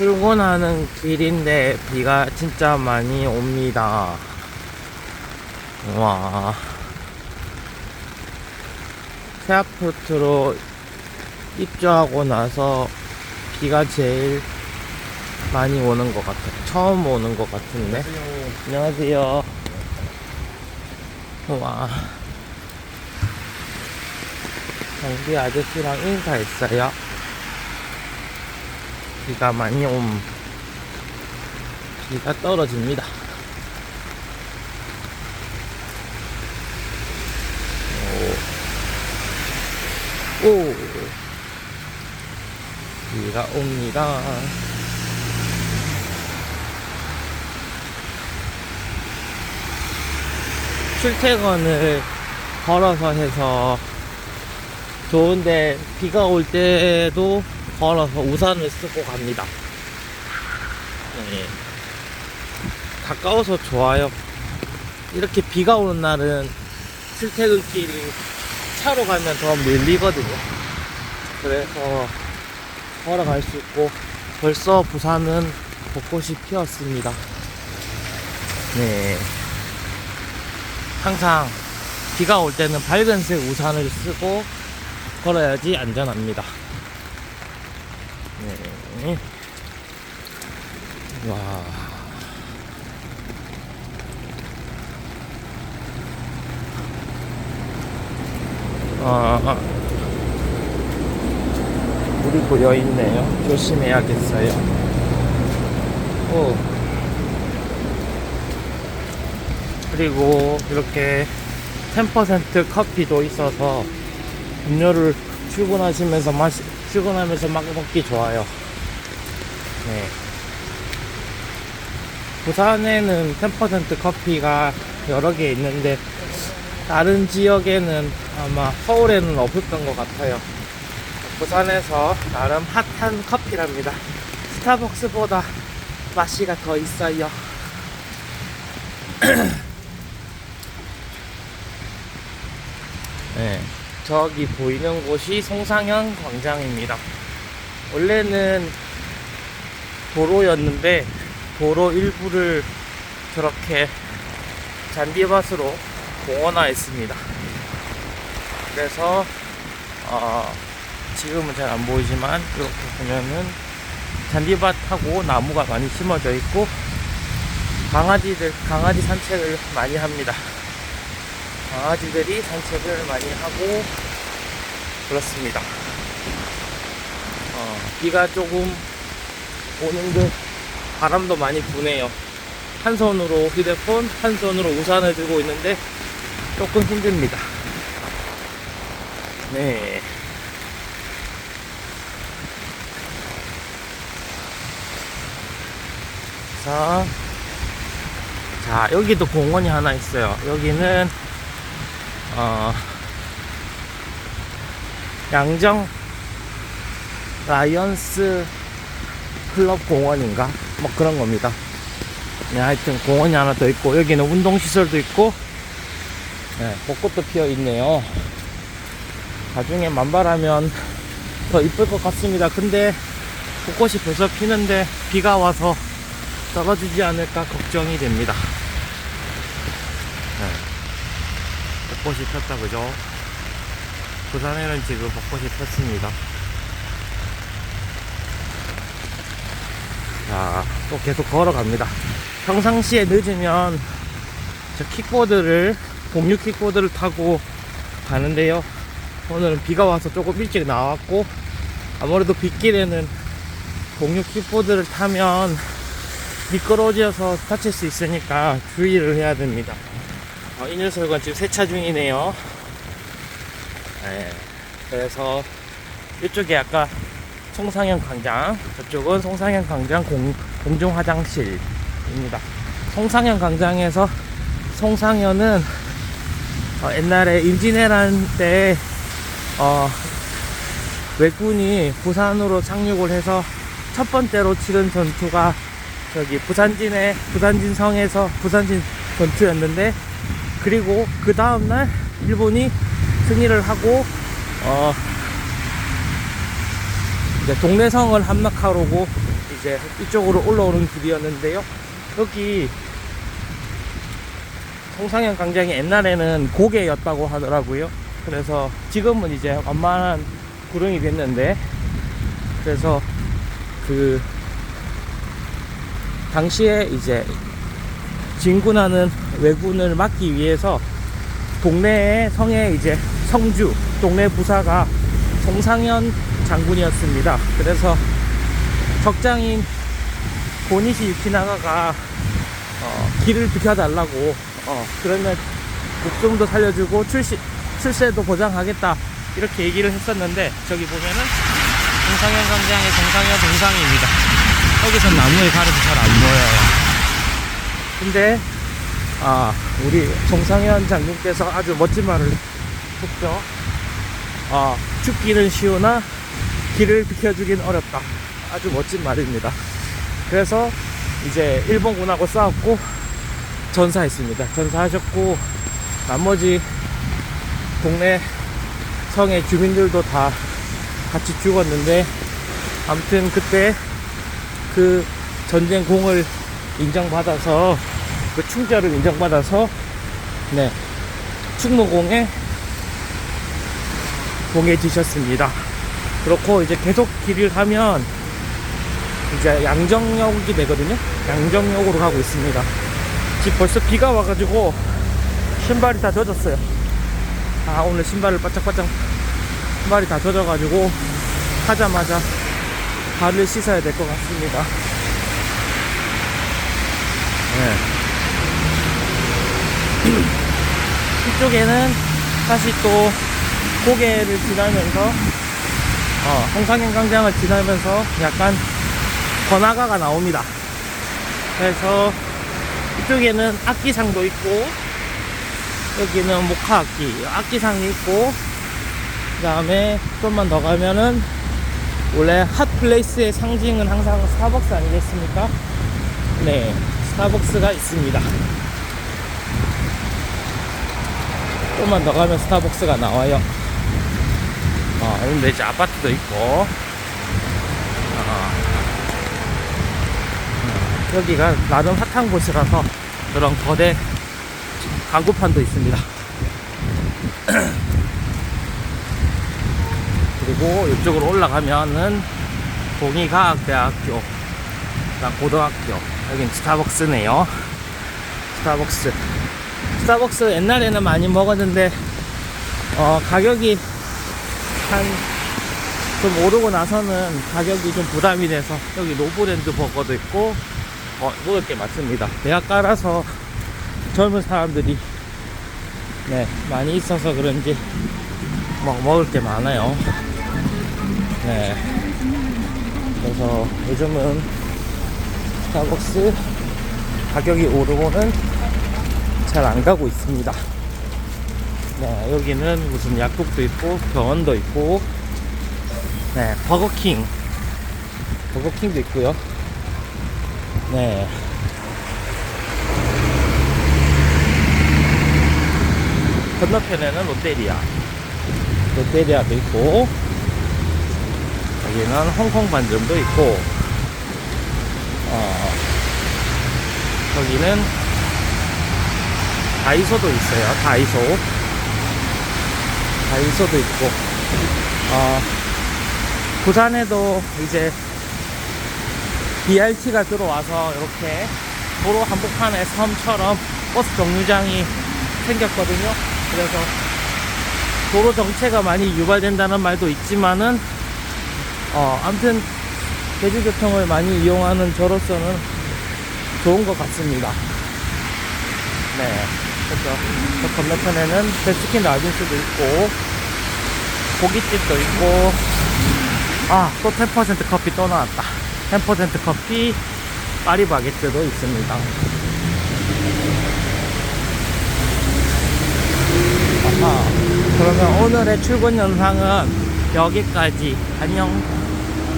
출근하는 길인데 비가 진짜 많이 옵니다. 와. 세아프트로 입주하고 나서 비가 제일 많이 오는 것 같아요. 처음 오는 것 같은데. 안녕하세요. 와. 경비 아저씨랑 인사했어요. 비가 많이 옴. 비가 떨어집니다. 오. 오. 비가 옵니다. 출퇴근을 걸어서 해서 좋은데 비가 올 때도 걸어서 우산을 쓰고 갑니다. 네. 가까워서 좋아요. 이렇게 비가 오는 날은 출퇴근길이 차로 가면 더 밀리거든요. 그래서 걸어갈 수 있고 벌써 부산은 벚꽃이 피었습니다. 네. 항상 비가 올 때는 밝은색 우산을 쓰고 걸어야지 안전합니다. 네. 와. 아, 물이 고여 있네요. 조심해야겠어요. 오. 그리고 이렇게 10% 커피도 있어서 음료를 출근하시면서 마시, 출근하면서 막 먹기 좋아요. 네. 부산에는 10% 커피가 여러 개 있는데 다른 지역에는 아마 서울에는 없었던 것 같아요. 부산에서 나름 핫한 커피랍니다. 스타벅스보다 맛이가 더 있어요. 네, 저기 보이는 곳이 송상현 광장입니다. 원래는 도로였는데 도로 일부를 저렇게 잔디밭으로 공원화했습니다. 그래서 어, 지금은 잘 안 보이지만 이렇게 보면은 잔디밭하고 나무가 많이 심어져 있고 강아지들 강아지 산책을 많이 합니다. 강아지들이 산책을 많이 하고 그렇습니다. 어, 비가 조금 오는데 바람도 많이 부네요. 한 손으로 휴대폰, 한 손으로 우산을 들고 있는데 조금 힘듭니다. 네. 자, 자, 여기도 공원이 하나 있어요. 여기는, 어, 양정 라이언스 클럽 공원인가? 뭐 그런 겁니다. 네, 하여튼 공원이 하나 더 있고, 여기는 운동시설도 있고, 네, 벚꽃도 피어 있네요. 나중에 만발하면 더 이쁠 것 같습니다. 근데 벚꽃이 벌써 피는데 비가 와서 떨어지지 않을까 걱정이 됩니다. 네. 벚꽃이 폈다, 그죠? 부산에는 지금 벚꽃이 폈습니다. 자, 또 계속 걸어갑니다. 평상시에 늦으면 저 킥보드를, 공유 킥보드를 타고 가는데요. 오늘은 비가 와서 조금 일찍 나왔고, 아무래도 빗길에는 공유 킥보드를 타면 미끄러져서 다칠 수 있으니까 주의를 해야 됩니다. 어, 이 녀석은 지금 세차 중이네요. 네, 그래서 이쪽에 아까 송상현 광장, 저쪽은 송상현 광장 공, 공중 화장실입니다. 송상현 광장에서 송상현은 어, 옛날에 임진왜란 때 어, 외군이 부산으로 상륙을 해서 첫 번째로 치른 전투가 저기 부산진의 부산진 성에서 부산진 전투였는데 그리고 그 다음날 일본이 승리를 하고 어 이제 동래성을 함락하려고 이제 이쪽으로 올라오는 길이었는데요. 여기 송상현 광장이 옛날에는 고개였다고 하더라고요. 그래서 지금은 이제 완만한 구릉이 됐는데 그래서 그 당시에 이제 진군하는 왜군을 막기 위해서 동네에 성에 이제 성주 동네 부사가 송상현 장군이었습니다. 그래서 적장인 고니시 유키나가가 어, 길을 비켜달라고 어, 그러면 목숨도 살려주고 출시, 출세도 보장하겠다 이렇게 얘기를 했었는데 저기 보면은 송상현 광장의 송상현 동상입니다. 여기서 나무에 가려서 잘 안 보여요. 근데 아 우리 송상현 장군께서 아주 멋진 말을 했죠. 아 죽기는 쉬우나 길을 비켜주긴 어렵다. 아주 멋진 말입니다. 그래서 이제 일본군하고 싸웠고 전사했습니다. 전사하셨고 나머지 동네 성의 주민들도 다 같이 죽었는데 아무튼 그때 그 전쟁 공을 인정받아서 그 충절을 인정받아서 네 충무공에 공해지셨습니다. 그렇고 이제 계속 길을 가면 이제 양정역이 되거든요. 양정역으로 가고 있습니다. 지금 벌써 비가 와가지고 신발이 다 젖었어요. 아 오늘 신발을 바짝바짝 신발이 다 젖어가지고 하자마자 발을 씻어야 될 것 같습니다. 네. 이쪽에는 다시 또 고개를 지나면서 어, 홍상현 광장을 지나면서 약간 번화가가 나옵니다. 그래서 이쪽에는 악기상도 있고 여기는 목화 악기, 악기상이 있고 그 다음에 좀만 더 가면은 원래 핫플레이스의 상징은 항상 스타벅스 아니겠습니까? 네, 스타벅스가 있습니다. 좀만 더 가면 스타벅스가 나와요. 어, 근데 이제 아파트도 있고, 어, 어, 여기가 나름 핫한 곳이라서 그런 거대 광고판도 있습니다. 그리고 이쪽으로 올라가면은 동의과학대학교, 고등학교, 여긴 스타벅스네요. 스타벅스. 스타벅스 옛날에는 많이 먹었는데 어, 가격이 한 좀 오르고 나서는 가격이 좀 부담이 돼서 여기 노브랜드 버거도 있고 어, 먹을 게 많습니다. 대학가라서 젊은 사람들이 네 많이 있어서 그런지 막 먹을 게 많아요. 네. 그래서 요즘은 스타벅스 가격이 오르고는 잘 안 가고 있습니다. 네, 여기는 무슨 약국도 있고 병원도 있고 네, 버거킹 버거킹도 있고요. 네. 건너편에는 롯데리아 롯데리아도 있고 여기는 홍콩 반점도 있고 어, 여기는 다이소도 있어요 다이소 다이소도 있고 어, 부산에도 이제 BRT가 들어와서 이렇게 도로 한복판에 섬처럼 버스 정류장이 생겼거든요 그래서 도로 정체가 많이 유발된다는 말도 있지만은 어 아무튼 대중교통을 많이 이용하는 저로서는 좋은 것 같습니다. 네, 그래서 저 건너편에는 베스킨 라빈스도 있고 고깃집도 있고 아또 10% 커피 또 나왔다. 10% 커피 파리바게뜨도 있습니다. 아하, 그러면 오늘의 출근 영상은 여기까지. 안녕.